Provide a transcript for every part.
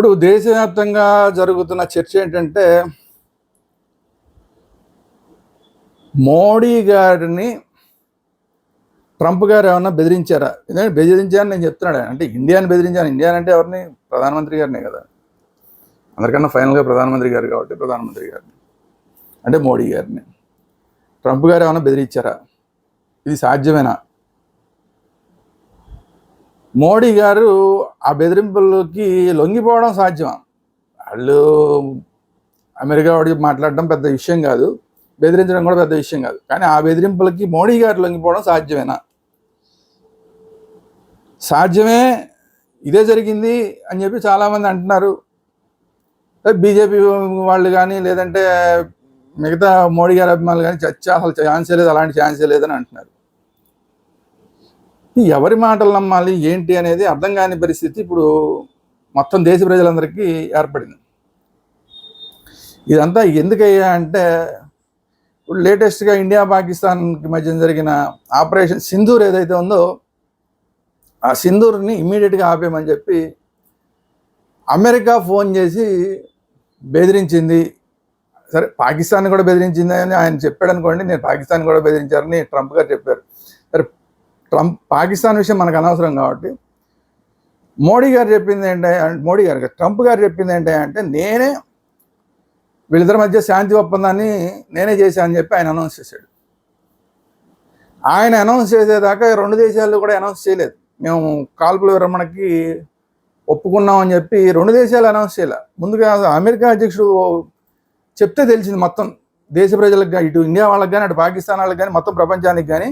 ఇప్పుడు దేశవ్యాప్తంగా జరుగుతున్న చర్చ ఏంటంటే మోడీ గారిని ట్రంప్ గారు ఏమన్నా బెదిరించారా? ఎందుకంటే బెదిరించారని నేను చెప్తున్నాడు అంటే ఇండియాని బెదిరించాను ఇండియా అంటే ఎవరిని? ప్రధానమంత్రి గారినే కదా. అందరికన్నా ఫైనల్గా ప్రధానమంత్రి గారు కాబట్టి ప్రధానమంత్రి గారిని. అంటే మోడీ గారిని. ట్రంప్ గారు ఏమైనా బెదిరించారా? ఇది సాధ్యమేనా? మోడీ గారు ఆ బెదిరింపులకి లొంగిపోవడం సాధ్యమా? వాళ్ళు అమెరికా వాడికి మాట్లాడడం పెద్ద విషయం కాదు బెదిరించడం కూడా పెద్ద విషయం కాదు. కానీ ఆ బెదిరింపులకి మోడీ గారు లొంగిపోవడం సాధ్యమేనా? సాధ్యమే ఇదే జరిగింది అని చెప్పి చాలామంది అంటున్నారు. బీజేపీ వాళ్ళు కానీ లేదంటే మిగతా మోడీ గారి అభిమానులు కానీ చచ్చి అసలు ఛాన్సే లేదు అలాంటి ఛాన్సే లేదని అంటున్నారు. ఎవరి మాటలు నమ్మాలి ఏంటి అనేది అర్థం కాని పరిస్థితి ఇప్పుడు మొత్తం దేశ ప్రజలందరికీ ఏర్పడింది. ఇదంతా ఎందుకయ్యా అంటే ఇప్పుడు లేటెస్ట్గా ఇండియా పాకిస్తాన్కి మధ్య జరిగిన ఆపరేషన్ సింధూర్ ఏదైతే ఉందో ఆ సింధూర్ని ఇమ్మీడియట్గా ఆపేయమని చెప్పి అమెరికా ఫోన్ చేసి బెదిరించింది. సరే పాకిస్తాన్ కూడా బెదిరించింది అని ఆయన చెప్పాడు అనుకోండి నేను పాకిస్తాన్ కూడా బెదిరించారని ట్రంప్ గారు చెప్పారు. ట్రంప్ పాకిస్తాన్ విషయం మనకు అనవసరం కాబట్టి మోడీ గారు చెప్పింది ఏంటంటే మోడీ గారు ట్రంప్ గారు చెప్పింది ఏంటి అంటే నేనే వీళ్ళిద్దరి మధ్య శాంతి ఒప్పందాన్ని నేనే చేశాను చెప్పి ఆయన అనౌన్స్ చేశాడు. ఆయన అనౌన్స్ చేసేదాకా రెండు దేశాలు కూడా అనౌన్స్ చేయలేదు. మేము కాల్పుల విరమణకి ఒప్పుకున్నామని చెప్పి రెండు దేశాలు అనౌన్స్ చేయలే. ముందుగా అమెరికా అధ్యక్షుడు చెప్తే తెలిసింది మొత్తం దేశ ప్రజలకు కానీ ఇటు ఇండియా వాళ్ళకి కానీ అటు పాకిస్తాన్ వాళ్ళకి కానీ మొత్తం ప్రపంచానికి కానీ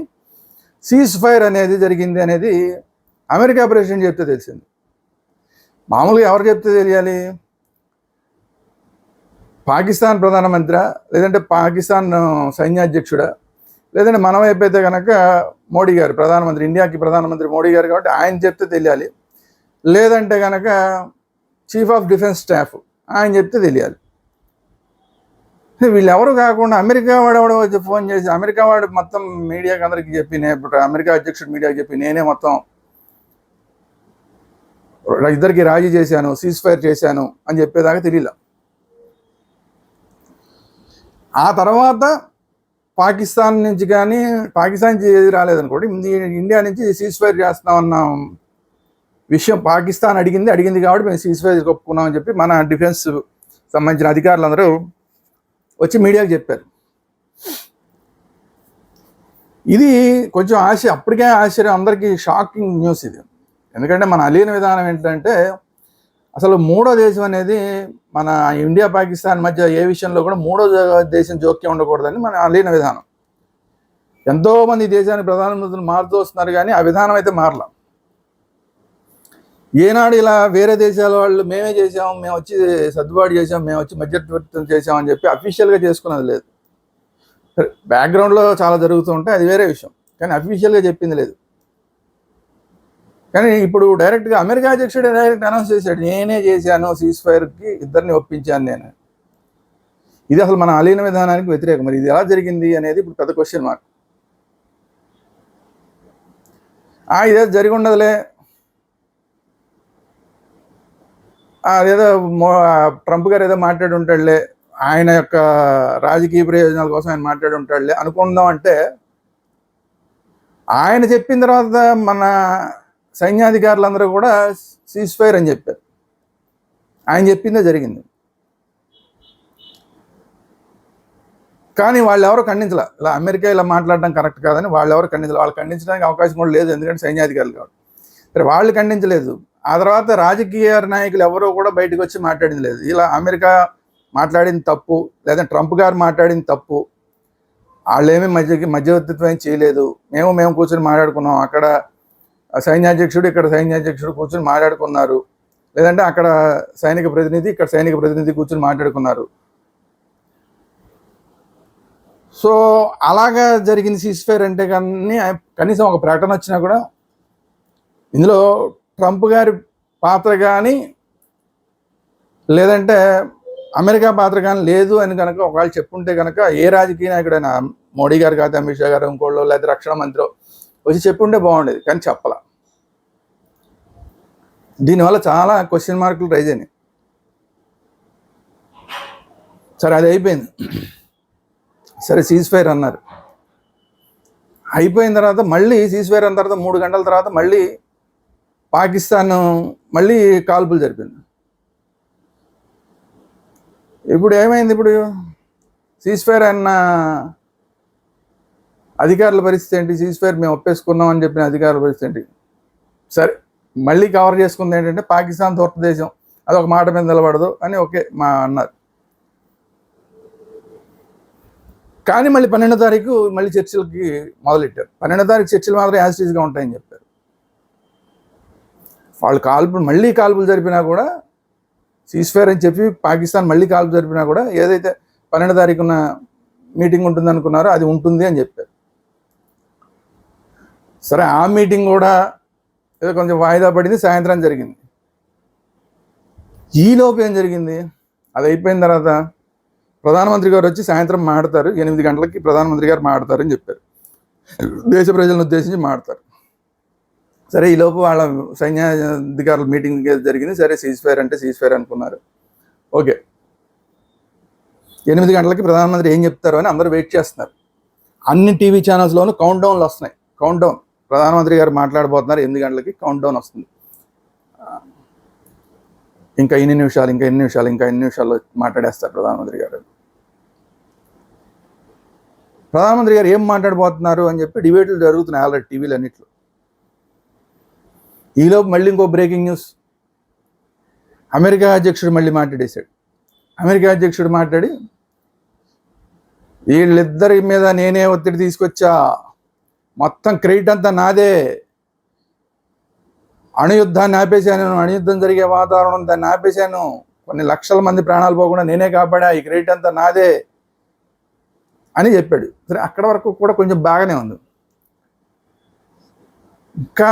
సీజ్ ఫైర్ అనేది జరిగింది అనేది అమెరికా ప్రెసిడెంట్ చెప్తే తెలిసింది. మామూలుగా ఎవరు చెప్తే తెలియాలి? పాకిస్తాన్ ప్రధానమంత్రి లేదంటే పాకిస్తాన్ సైన్యాధ్యక్షుడా? లేదంటే మనం అయిపోతే కనుక మోడీ గారు ప్రధానమంత్రి ఇండియాకి ప్రధానమంత్రి మోడీ గారు కాబట్టి ఆయన చెప్తే తెలియాలి. లేదంటే కనుక చీఫ్ ఆఫ్ డిఫెన్స్ స్టాఫ్ ఆయన చెప్తే తెలియాలి. వీళ్ళు ఎవరు కాకుండా అమెరికా వాడు ఎవడో వచ్చి ఫోన్ చేసి అమెరికా వాడు మొత్తం మీడియాకి అందరికి చెప్పి నేను అమెరికా అధ్యక్షుడు మీడియాకి చెప్పి నేనే మొత్తం ఇద్దరికి రాజీ చేశాను సీజ్ ఫైర్ చేశాను అని చెప్పేదాకా తెలియలే. ఆ తర్వాత పాకిస్తాన్ నుంచి కానీ పాకిస్తాన్ నుంచి ఏది రాలేదనుకోండి ఇండియా నుంచి సీజ్ ఫైర్ చేస్తామన్న విషయం పాకిస్తాన్ అడిగింది అడిగింది కాబట్టి మేము సీజ్ ఫైర్ ఒప్పుకున్నామని చెప్పి మన డిఫెన్స్ సంబంధించిన అధికారులందరూ వచ్చి మీడియాకి చెప్పారు. ఇది కొంచెం ఆశ అప్పటికే ఆశ్చర్యం అందరికీ షాకింగ్ న్యూస్ ఇది. ఎందుకంటే మన అలీన విధానం ఏంటంటే అసలు మూడో దేశం అనేది మన ఇండియా పాకిస్తాన్ మధ్య ఏ విషయంలో కూడా మూడో దేశం జోక్యం ఉండకూడదని మన అలీన విధానం. ఎంతో మంది దేశానికి ప్రధానమంత్రులు మారుతూ వస్తున్నారు కానీ ఆ విధానం అయితే మారల. ఏనాడు ఇలా వేరే దేశాల వాళ్ళు మేమే చేసాం మేము వచ్చి సర్దుబాటు చేసాం మేము వచ్చి మధ్యవర్తం చేసామని చెప్పి అఫీషియల్గా చేసుకున్నది లేదు. బ్యాక్గ్రౌండ్లో చాలా జరుగుతూ ఉంటే అది వేరే విషయం. కానీ అఫీషియల్గా చెప్పింది లేదు. కానీ ఇప్పుడు డైరెక్ట్గా అమెరికా అధ్యక్షుడే డైరెక్ట్ అనౌన్స్ చేశాడు నేనే చేశాను సీజ్ ఫైర్కి ఇద్దరిని ఒప్పించాను నేను. ఇది అసలు మన అలీన విధానానికి వ్యతిరేకం. మరి ఇది ఎలా జరిగింది అనేది ఇప్పుడు పెద్ద క్వశ్చన్ మార్క్ ఇదే జరిగి ఉండదులే ఆ, అదేదో ట్రంప్ గారు ఏదో మాట్లాడి ఉంటాడులే ఆయన యొక్క రాజకీయ ప్రయోజనాల కోసం ఆయన మాట్లాడి ఉంటాడులే అనుకుందాం అంటే ఆయన చెప్పిన తర్వాత మన సైన్యాధికారులందరూ కూడా సీజ్ ఫైర్ అని చెప్పారు. ఆయన చెప్పిందే జరిగింది. కానీ వాళ్ళు ఎవరు ఖండించలే. ఇలా అమెరికా ఇలా మాట్లాడడం కరెక్ట్ కాదని వాళ్ళు ఎవరు ఖండించలే. వాళ్ళు ఖండించడానికి అవకాశం కూడా లేదు ఎందుకంటే సైన్యాధికారులు కాబట్టి. సరే వాళ్ళు ఖండించలేదు. ఆ తర్వాత రాజకీయ నాయకులు ఎవరో కూడా బయటకు వచ్చి మాట్లాడింది లేదు. ఇలా అమెరికా మాట్లాడింది తప్పు లేదా ట్రంప్ గారు మాట్లాడింది తప్పు వాళ్ళేమీ మధ్య మధ్యవర్తిత్వం ఏం చేయలేదు. మేము మేము కూర్చొని మాట్లాడుకున్నాం. అక్కడ సైన్యాధ్యక్షుడు ఇక్కడ సైన్యాధ్యక్షుడు కూర్చొని మాట్లాడుకున్నారు. లేదంటే అక్కడ సైనిక ప్రతినిధి ఇక్కడ సైనిక ప్రతినిధి కూర్చొని మాట్లాడుకున్నారు. సో అలాగా జరిగిన సీజ్ ఫైర్ అంటే కానీ కనీసం ఒక ప్రకటన వచ్చినా కూడా ఇందులో ట్రంప్ గారి పాత్ర కానీ లేదంటే అమెరికా పాత్ర కానీ లేదు అని కనుక ఒకవేళ చెప్పుంటే కనుక ఏ రాజకీయ నాయకుడైనా మోడీ గారు కాదు అమిత్ షా గారు ఇంకోళ్ళు లేదా రక్షణ మంత్రి వచ్చి చెప్పుంటే బాగుండేది కానీ చెప్పాల. దీనివల్ల చాలా క్వశ్చన్ మార్కులు రైజ్ అయినాయి. సరే అది అయిపోయింది. సరే సీజ్ ఫైర్ అన్నారు. అయిపోయిన తర్వాత మళ్ళీ సీజ్ ఫైర్ అన్న తర్వాత మూడు గంటల తర్వాత మళ్ళీ పాకిస్తాన్ మళ్ళీ కాల్పులు జరిపింది. ఇప్పుడు ఏమైంది ఇప్పుడు? సీజ్ ఫైర్ అన్న అధికారుల పరిస్థితి ఏంటి? సీజ్ ఫైర్ మేము ఒప్పేసుకున్నాం అని చెప్పిన అధికారుల పరిస్థితి ఏంటి? సరే మళ్ళీ కవర్ చేసుకుంది ఏంటంటే పాకిస్తాన్ దేశం. అది ఒక మాట మీద నిలబడదు అని ఓకే మా అన్నారు. కానీ మళ్ళీ పన్నెండో తారీఖు మళ్ళీ చర్చలకి మొదలెట్టారు. పన్నెండో తారీఖు చర్చలు మాత్రం యాజిటీస్గా ఉంటాయని చెప్పి వాళ్ళు కాల్పులు మళ్ళీ కాల్పులు జరిపినా కూడా సీస్ఫైర్ అని చెప్పి పాకిస్తాన్ మళ్ళీ కాల్పు జరిపినా కూడా ఏదైతే పన్నెండో తారీఖున మీటింగ్ ఉంటుంది అనుకున్నారో అది ఉంటుంది అని చెప్పారు. సరే ఆ మీటింగ్ కూడా ఏదో కొంచెం వాయిదా పడింది సాయంత్రం జరిగింది. ఈలోపు ఏం జరిగింది? అది అయిపోయిన తర్వాత ప్రధానమంత్రి గారు వచ్చి సాయంత్రం మాడతారు ఎనిమిది గంటలకి ప్రధానమంత్రి గారు మాడతారని చెప్పారు. దేశ ప్రజలను ఉద్దేశించి మాడతారు. సరే ఈలోపు వాళ్ళ సైన్య అధికారుల మీటింగ్ జరిగింది. సరే సీజ్ ఫైర్ అంటే సీజ్ ఫైర్ అనుకున్నారు. ఓకే. ఎనిమిది గంటలకి ప్రధానమంత్రి ఏం చెప్తారు అని అందరూ వెయిట్ చేస్తున్నారు. అన్ని టీవీ ఛానల్స్లోనూ కౌంట్ డౌన్లు వస్తున్నాయి. కౌంట్ డౌన్ ప్రధానమంత్రి గారు మాట్లాడబోతున్నారు. ఎనిమిది గంటలకి కౌంట్ డౌన్ వస్తుంది. ఇంకా ఎన్ని నిమిషాలు ఇంకా ఎన్ని నిమిషాలు ఇంకా ఎన్ని నిమిషాల్లో మాట్లాడేస్తారు ప్రధానమంత్రి గారు. ప్రధానమంత్రి గారు ఏం మాట్లాడబోతున్నారు అని చెప్పి డిబేట్లు జరుగుతున్నాయి ఆల్రెడీ టీవీలు అన్నిట్లో ఈలోపు మళ్ళీ ఇంకో బ్రేకింగ్ న్యూస్ అమెరికా అధ్యక్షుడు మళ్ళీ మాట్లాడేశాడు. అమెరికా అధ్యక్షుడు మాట్లాడి వీళ్ళిద్దరి మీద నేనే ఒత్తిడి తీసుకొచ్చా? మొత్తం క్రెడిట్ అంతా నాదే. అణుయుద్ధాన్ని ఆపేశాను. అణుయుద్ధం జరిగే వాతావరణం దాన్ని ఆపేశాను. కొన్ని లక్షల మంది ప్రాణాలు పోకుండా నేనే కాపాడా? ఈ క్రెడిట్ అంతా నాదే అని చెప్పాడు. సరే అక్కడ వరకు కూడా కొంచెం బాగానే ఉంది. ఇంకా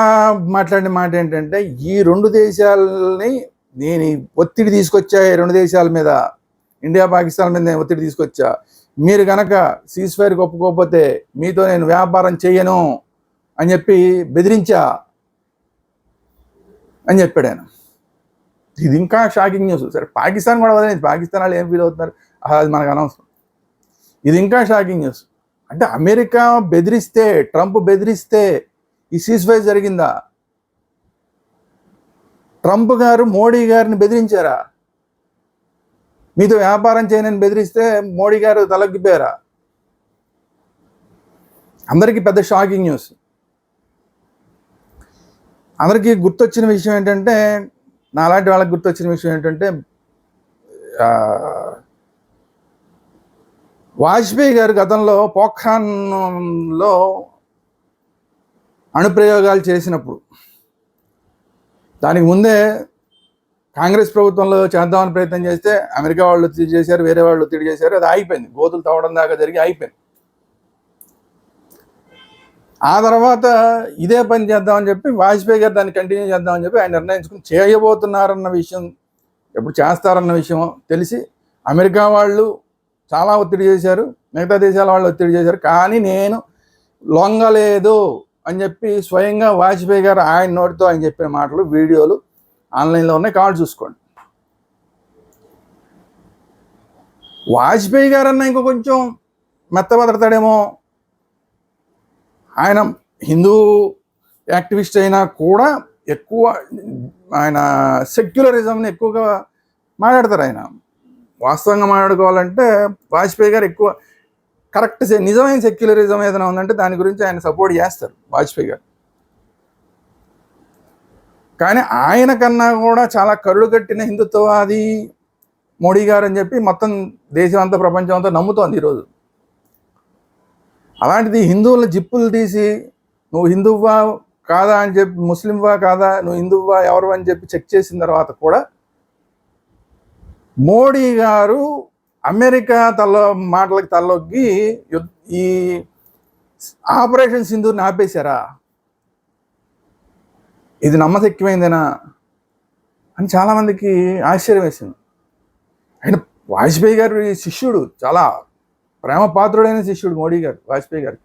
మాట్లాడిన మాట ఏంటంటే ఈ రెండు దేశాలని నేను ఈ ఒత్తిడి తీసుకొచ్చా ఈ రెండు దేశాల మీద ఇండియా పాకిస్తాన్ మీద నేను ఒత్తిడి తీసుకొచ్చా? మీరు కనుక సీజ్ ఫైర్కి ఒప్పుకోకపోతే మీతో నేను వ్యాపారం చేయను అని చెప్పి బెదిరించా? అని చెప్పాడు ఆయన. ఇది ఇంకా షాకింగ్ న్యూస్ సరే పాకిస్తాన్ కూడా వదిలేదు పాకిస్తాన్ వాళ్ళు ఏం ఫీల్ అవుతున్నారు? అది మనకు అనవసరం. ఇది ఇంకా షాకింగ్ న్యూస్ అంటే అమెరికా బెదిరిస్తే ట్రంప్ బెదిరిస్తే ఈ సీజ్ ఫైర్ జరిగిందా? ట్రంప్ గారు మోడీ గారిని బెదిరించారా? మీతో వ్యాపారం చేయనని బెదిరిస్తే మోడీ గారు తలగ్గిపోయారా అందరికీ పెద్ద షాకింగ్ న్యూస్. అందరికీ గుర్తొచ్చిన విషయం ఏంటంటే నాలాంటి వాళ్ళకి గుర్తొచ్చిన విషయం ఏంటంటే వాజ్పేయి గారు గతంలో పోఖ్రాన్లో అణుప్రయోగాలు చేసినప్పుడు. దానికి ముందే కాంగ్రెస్ ప్రభుత్వంలో చేద్దామని ప్రయత్నం చేస్తే అమెరికా వాళ్ళు ఒత్తిడి చేశారు వేరే వాళ్ళు ఒత్తిడి చేశారు అది ఆగిపోయింది. గోతులు తవ్వడం దాకా జరిగి అయిపోయింది ఆ తర్వాత ఇదే పని చేద్దామని చెప్పి వాజ్పేయి గారు దాన్ని కంటిన్యూ చేద్దామని చెప్పి ఆయన నిర్ణయించుకుని చేయబోతున్నారన్న విషయం ఎప్పుడు చేస్తారన్న విషయం తెలిసి అమెరికా వాళ్ళు చాలా ఒత్తిడి చేశారు మిగతా దేశాల వాళ్ళు ఒత్తిడి చేశారు. కానీ నేను లొంగలేదు. అని చెప్పి స్వయంగా వాజ్పేయి గారు ఆయన నోటితో ఆయన చెప్పిన మాటలు వీడియోలు ఆన్లైన్లో ఉన్నాయి. కాల్ చూసుకోండి. వాజ్పేయి గారు అన్న ఇంకో కొంచెం మెత్తబడతాడేమో. ఆయన హిందూ యాక్టివిస్ట్ అయినా కూడా ఎక్కువ ఆయన సెక్యులరిజంని ఎక్కువగా మాట్లాడతారు ఆయన. వాస్తవంగా మాట్లాడుకోవాలంటే వాజ్పేయి గారు ఎక్కువ కరెక్ట్ నిజమైన సెక్యులరిజం ఏదైనా ఉందంటే దాని గురించి ఆయన సపోర్ట్ చేస్తారు వాజ్పేయి గారు. కానీ ఆయన కన్నా కూడా చాలా కరుడు కట్టిన హిందుత్వవాది మోడీ గారు అని చెప్పి మొత్తం దేశం అంతా ప్రపంచం అంతా నమ్ముతోంది ఈరోజు. అలాంటిది హిందువుల జిప్పులు తీసి నువ్వు హిందువ్వా కాదా అని చెప్పి ముస్లింవా కాదా నువ్వు హిందువ్వా ఎవరు అని చెప్పి చెక్ చేసిన తర్వాత కూడా మోడీ గారు అమెరికా తల మాటలకు తలొగ్గి ఈ ఆపరేషన్ సింధూర్ని ఆపేశారా? ఇది నమ్మశక్యమైందేనా? అని చాలామందికి ఆశ్చర్యం వేసింది. ఆయన వాజ్పేయి గారి శిష్యుడు చాలా ప్రేమ పాత్రుడైన శిష్యుడు మోడీ గారు వాజ్పేయి గారు.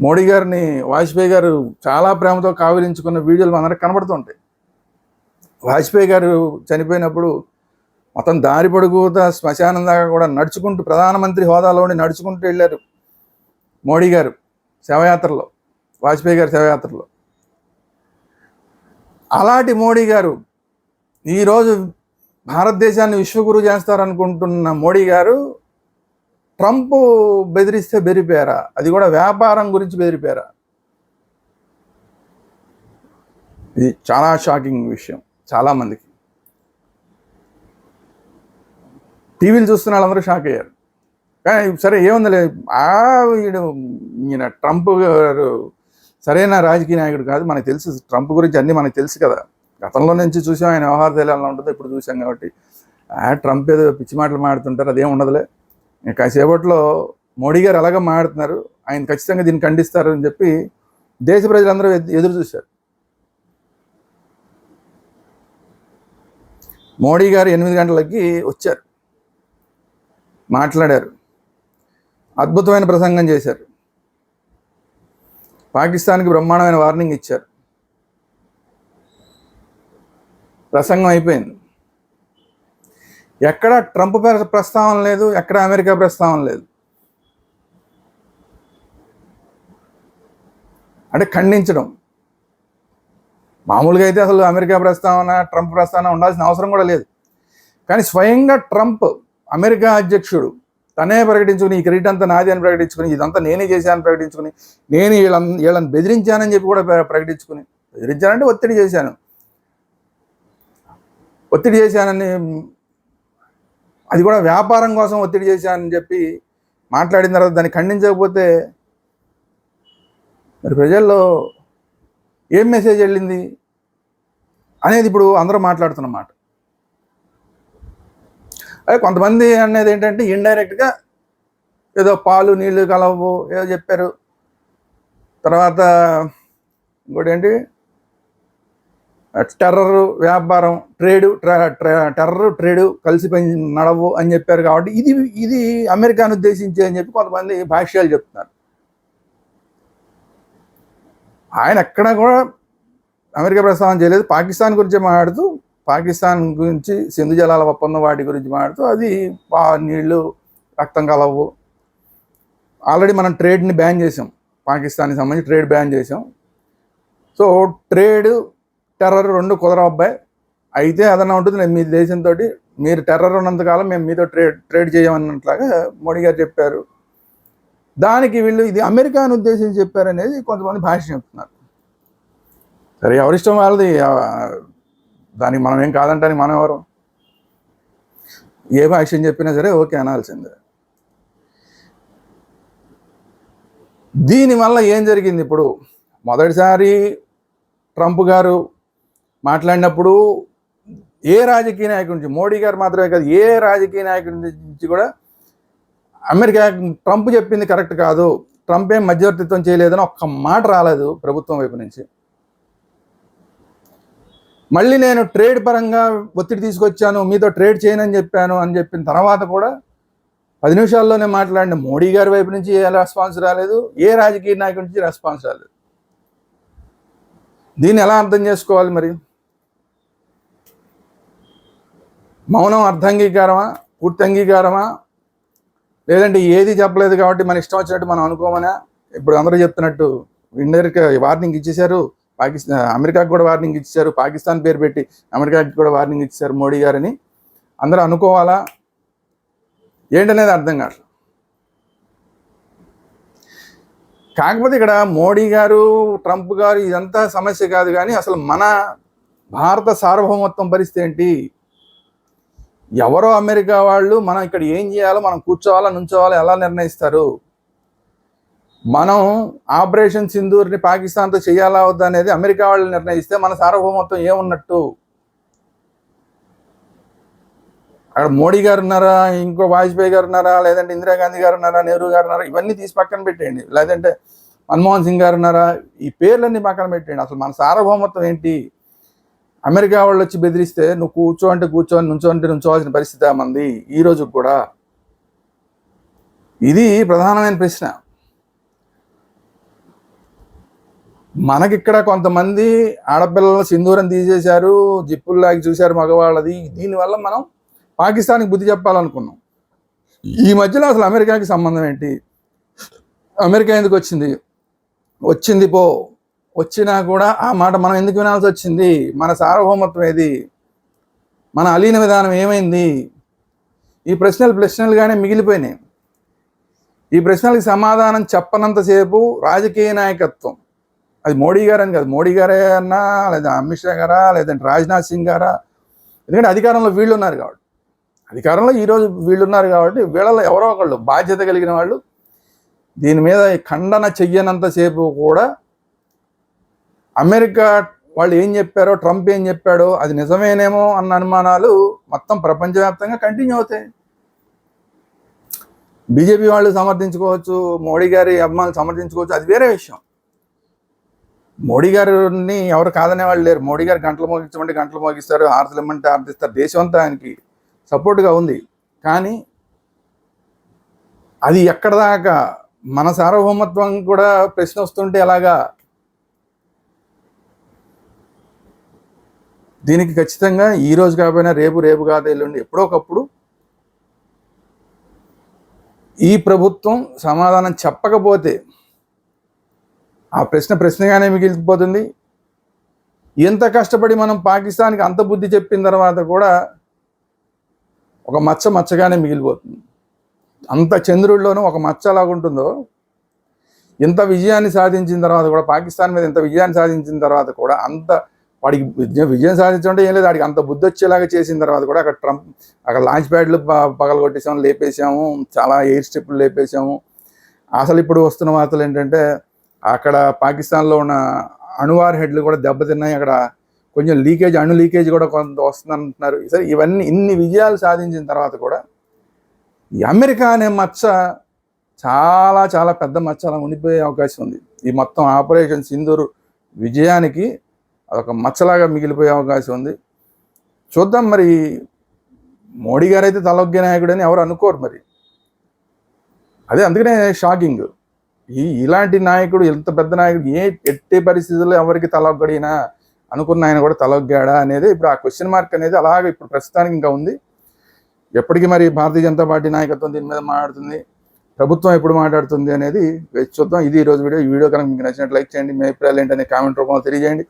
మోడీ గారిని వాజ్పేయి గారు చాలా ప్రేమతో కావిలించుకున్న వీడియోలు మనందరికి కనబడుతుంటాయి వాజ్పేయి గారు చనిపోయినప్పుడు మొత్తం దారి పొడుగుతా శ్మశానం దాకా కూడా నడుచుకుంటూ ప్రధానమంత్రి హోదాలోని నడుచుకుంటూ వెళ్ళారు మోడీ గారు శవయాత్రలో వాజ్పేయి గారి శవయాత్రలో. అలాంటి మోడీ గారు ఈరోజు భారతదేశాన్ని విశ్వగురు చేస్తారనుకుంటున్న మోడీ గారు ట్రంప్ బెదిరిస్తే బెదిరిపోయారా? అది కూడా వ్యాపారం గురించి బెదిరిపోయారా? ఇది చాలా షాకింగ్ విషయం చాలామందికి టీవీలు చూస్తున్న వాళ్ళందరూ షాక్ అయ్యారు. కానీ సరే ఏముందిలే ఆ వీడు ఈయన ట్రంప్ గారు సరైన రాజకీయ నాయకుడు కాదు మనకు తెలుసు ట్రంప్ గురించి అన్నీ మనకు తెలుసు కదా. గతంలో నుంచి చూసాం ఆయన వ్యవహార తెలియాలని ఉంటుందో ఇప్పుడు చూసాం కాబట్టి. ఆ ట్రంప్ ఏదో పిచ్చి మాటలు మాడుతుంటారు అదేం ఉండదులే. కాసేపట్లో మోడీ గారు అలాగే మాడుతున్నారు ఆయన ఖచ్చితంగా దీన్ని ఖండిస్తారు అని చెప్పి దేశ ప్రజలందరూ ఎదురు చూశారు. మోడీ గారు ఎనిమిది గంటలకి వచ్చారు. మాట్లాడారు. అద్భుతమైన ప్రసంగం చేశారు. పాకిస్తాన్కి బ్రహ్మాండమైన వార్నింగ్ ఇచ్చారు. ప్రసంగం అయిపోయింది. ఎక్కడ ట్రంప్ ప్రస్తావన లేదు ఎక్కడ అమెరికా ప్రస్తావన లేదు. అంటే ఖండించడం. మామూలుగా అయితే అసలు అమెరికా ప్రస్తావన ట్రంప్ ప్రస్తావన ఉండాల్సిన అవసరం కూడా లేదు. కానీ స్వయంగా ట్రంప్ అమెరికా అధ్యక్షుడు తనే ప్రకటించుకుని ఈ క్రెడిట్ అంతా నాది అని ప్రకటించుకుని ఇదంతా నేనే చేశానని ప్రకటించుకుని నేను వీళ్ళని వీళ్ళని బెదిరించానని చెప్పి కూడా ప్రకటించుకుని బెదిరించానంటే ఒత్తిడి చేశాను. ఒత్తిడి చేశానని అది కూడా వ్యాపారం కోసం ఒత్తిడి చేశానని చెప్పి మాట్లాడిన తర్వాత దాన్ని ఖండించకపోతే మరి ప్రజల్లో ఏం మెసేజ్ వెళ్ళింది అనేది ఇప్పుడు అందరూ మాట్లాడుతున్నమాట అదే కొంతమంది అనేది ఏంటంటే ఇండైరెక్ట్గా ఏదో పాలు నీళ్ళు కలవు ఏదో చెప్పారు. తర్వాత ఇంకోటి ఏంటి? టెర్రర్ వ్యాపారం ట్రేడు టెర్రర్ ట్రేడు కలిసి నడవు అని చెప్పారు కాబట్టి ఇది ఇది అమెరికాను ఉద్దేశించి అని చెప్పి కొంతమంది భాష్యాలు చెప్తున్నారు. ఆయన ఎక్కడ కూడా అమెరికా ప్రస్తావన చేయలేదు పాకిస్తాన్ గురించి మాట్లాడుతూ పాకిస్తాన్ గురించి సింధు జలాల ఒప్పందం వాటి గురించి మాట్లాడుతూ అది పా నీళ్ళు రక్తం కలవు. ఆల్రెడీ మనం ట్రేడ్ని బ్యాన్ చేసాం పాకిస్తాన్కి సంబంధించి ట్రేడ్ బ్యాన్ చేసాం సో ట్రేడ్ టెర్రర్ రెండు కుదరబ్బాయి అబ్బాయి. అయితే అదన్నా ఉంటుంది మీ దేశంతో మీరు టెర్రర్ ఉన్నంతకాలం మేము మీతో ట్రేడ్ ట్రేడ్ చేయమన్నట్లాగా మోడీ గారు చెప్పారు. దానికి వీళ్ళు ఇది అమెరికాను ఉద్దేశించి చెప్పారనేది కొంతమంది భాష చెప్తున్నారు. సరే ఎవరిష్టం వాళ్ళది? దానికి మనం ఏం కాదంటానికి మనం ఎవరు? ఏ యాక్షన్ చెప్పినా సరే ఓకే అనాల్సిందే. దీనివల్ల ఏం జరిగింది ఇప్పుడు? మొదటిసారి ట్రంప్ గారు మాట్లాడినప్పుడు ఏ రాజకీయ నాయకుడి నుంచి మోడీ గారు మాత్రమే కాదు ఏ రాజకీయ నాయకుడి నుంచి కూడా అమెరికా ట్రంప్ చెప్పింది కరెక్ట్ కాదు. ట్రంప్ ఏం మధ్యవర్తిత్వం చేయలేదని ఒక్క మాట రాలేదు ప్రభుత్వం వైపు నుంచి. మళ్ళీ నేను ట్రేడ్ పరంగా ఒత్తిడి తీసుకొచ్చాను మీతో ట్రేడ్ చేయనని చెప్పాను అని చెప్పిన తర్వాత కూడా పది నిమిషాల్లోనే మాట్లాడిన మోడీ గారి వైపు నుంచి ఏ రెస్పాన్స్ రాలేదు ఏ రాజకీయ నాయకుడి నుంచి రెస్పాన్స్ రాలేదు. దీన్ని ఎలా అర్థం చేసుకోవాలి మరి? మౌనం అర్థంగీకారమా పూర్తి అంగీకారమా? లేదంటే ఏది చెప్పలేదు కాబట్టి మన ఇష్టం వచ్చినట్టు మనం అనుకోమనా? ఇప్పుడు అందరూ చెప్తున్నట్టు ఇండైరెక్ట్గా వార్నింగ్ ఇచ్చేశారు. పాకిస్తాన్ అమెరికాకి కూడా వార్నింగ్ ఇచ్చారు. పాకిస్తాన్ పేరు పెట్టి అమెరికాకి కూడా వార్నింగ్ ఇచ్చారు మోడీ గారని. అందరూ అనుకోవాలా? ఏంటనేది అర్థం కాదు. కాకపోతే ఇక్కడ మోడీ గారు ట్రంప్ గారు ఇదంతా సమస్య కాదు కానీ అసలు మన భారత సార్వభౌమత్వం పరిస్థితి ఏంటి? ఎవరో అమెరికా వాళ్ళు మనం ఇక్కడ ఏం చేయాలో మనం కూర్చోవాలా నుంచోవాలా ఎలా నిర్ణయిస్తారు? మనం ఆపరేషన్ సింధూర్ని పాకిస్తాన్తో చేయాలా వద్దా అనేది అమెరికా వాళ్ళు నిర్ణయిస్తే మన సార్వభౌమత్వం ఏమున్నట్టు? అక్కడ మోడీ గారు ఉన్నారా ఇంకో వాజ్పేయి గారు ఉన్నారా లేదంటే ఇందిరాగాంధీ గారు ఉన్నారా నెహ్రూ గారు ఉన్నారా ఇవన్నీ తీసి పక్కన పెట్టేయండి. లేదంటే మన్మోహన్ సింగ్ గారు ఉన్నారా ఈ పేర్లన్నీ పక్కన పెట్టేయండి. అసలు మన సార్వభౌమత్వం ఏంటి? అమెరికా వాళ్ళు వచ్చి బెదిరిస్తే నువ్వు కూర్చో అంటే కూర్చోని నుంచో అంటే నుంచోవాల్సిన పరిస్థితి మంది ఈ రోజు కూడా. ఇది ప్రధానమైన ప్రశ్న. మనకిక్కడ కొంతమంది ఆడపిల్లల సింధూరం తీసేశారు జిప్పుల్లాగి చూశారు మగవాళ్ళది. దీనివల్ల మనం పాకిస్తాన్కి బుద్ధి చెప్పాలనుకున్నాం. ఈ మధ్యలో అసలు అమెరికాకి సంబంధం ఏంటి? అమెరికా ఎందుకు వచ్చింది? వచ్చింది పో. వచ్చినా కూడా ఆ మాట మనం ఎందుకు వినాల్సి వచ్చింది? మన సార్వభౌమత్వం ఏది? మన అలీన విధానం ఏమైంది? ఈ ప్రశ్నలు ప్రశ్నలుగానే మిగిలిపోయినాయి. ఈ ప్రశ్నలకు సమాధానం చెప్పనంతసేపు రాజకీయ నాయకత్వం అది మోడీ గారు అని కాదు. మోడీ గారే అన్నా లేదా అమిత్ షా గారా లేదంటే రాజ్నాథ్ సింగ్ గారా? ఎందుకంటే అధికారంలో వీళ్ళు ఉన్నారు కాబట్టి. అధికారంలో ఈరోజు వీళ్ళు ఉన్నారు కాబట్టి వీళ్ళలో ఎవరో ఒకళ్ళు బాధ్యత కలిగిన వాళ్ళు. దీని మీద ఖండన చెయ్యనంతసేపు కూడా అమెరికా వాళ్ళు ఏం చెప్పారో ట్రంప్ ఏం చెప్పాడో అది నిజమేనేమో అన్న అనుమానాలు మొత్తం ప్రపంచవ్యాప్తంగా కంటిన్యూ అవుతాయి. బీజేపీ వాళ్ళు సమర్థించుకోవచ్చు మోడీ గారి అభిమానులు సమర్థించుకోవచ్చు అది వేరే విషయం. మోడీ గారిని ఎవరు కాదనే వాళ్ళు లేరు. మోడీ గారు గంటలు మోగించమంటే గంటలు మోగిస్తారు ఆరతలు ఇమ్మంటే ఆరతిస్తారు దేశం అంతా ఆయనకి సపోర్ట్గా ఉంది. కానీ అది ఎక్కడ దాకా? మన సార్వభౌమత్వం కూడా ప్రశ్న వస్తుంటే ఎలాగా? దీనికి ఖచ్చితంగా ఈ రోజు కాకపోయినా రేపు రేపు కాదు ఎల్లుండి ఎప్పుడో ఒకప్పుడు ఈ ప్రభుత్వం సమాధానం చెప్పకపోతే ఆ ప్రశ్న ప్రశ్నగానే మిగిలిపోతుంది. ఎంత కష్టపడి మనం పాకిస్తాన్కి అంత బుద్ధి చెప్పిన తర్వాత కూడా ఒక మచ్చ మచ్చగానే మిగిలిపోతుంది. అంత చంద్రుడిలోనూ ఒక మచ్చ ఎలాగుంటుందో ఇంత విజయాన్ని సాధించిన తర్వాత కూడా పాకిస్తాన్ మీద ఇంత విజయాన్ని సాధించిన తర్వాత కూడా అంత వాడికి విజయం విజయం సాధించడం ఏం లేదు వాడికి అంత బుద్ధి వచ్చేలాగా చేసిన తర్వాత కూడా అక్కడ ట్రంప్ అక్కడ లాంచ్ ప్యాడ్లు పగలగొట్టేసాము లేపేసాము చాలా ఎయిర్ స్ట్రిప్లు లేపేసాము అసలు ఇప్పుడు వస్తున్న వార్తలు ఏంటంటే అక్కడ పాకిస్తాన్లో ఉన్న అణువార్ హెడ్లు కూడా దెబ్బతిన్నాయి. అక్కడ కొంచెం లీకేజ్ అణు లీకేజ్ కూడా కొంత వస్తుంది అంటున్నారు సరే ఇవన్నీ ఇన్ని విజయాలు సాధించిన తర్వాత కూడా ఈ అమెరికా అనే మచ్చ చాలా చాలా పెద్ద మచ్చలా ఉండిపోయే అవకాశం ఉంది. ఈ మొత్తం ఆపరేషన్ సింధూర్ విజయానికి అదొక మచ్చలాగా మిగిలిపోయే అవకాశం ఉంది. చూద్దాం మరి మోడీ గారు అయితే తలొగ్గే నాయకుడు అని ఎవరు అనుకోరు మరి. అదే అందుకనే షాకింగ్ ఈ ఇలాంటి నాయకుడు ఎంత పెద్ద నాయకుడు ఏ ఎట్టి పరిస్థితుల్లో ఎవరికి తలొగ్గడినా అనుకున్న ఆయన కూడా తలొగ్గాడా అనేది ఇప్పుడు ఆ క్వశ్చన్ మార్క్ అనేది అలాగే ఇప్పుడు ప్రస్తుతానికి ఇంకా ఉంది. ఎప్పటికీ మరి భారతీయ జనతా పార్టీ నాయకత్వం దీని మీద మాట్లాడుతుంది ప్రభుత్వం ఎప్పుడు మాట్లాడుతుంది అనేది వేచి చూద్దాం. ఇది ఈ రోజు వీడియో. ఈ వీడియో కనుక మీకు నచ్చినట్టు లైక్ చేయండి. మీ అభిప్రాయాలు ఏంటనే కామెంట్ రూపంలో తెలియజేయండి.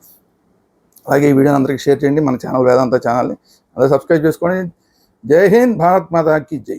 అలాగే ఈ వీడియోని అందరికీ షేర్ చేయండి. మన ఛానల్ వేదాంత ఛానల్ని అందరూ సబ్స్క్రైబ్ చేసుకోండి. జై హింద్ భారత్ మాతాకి జై.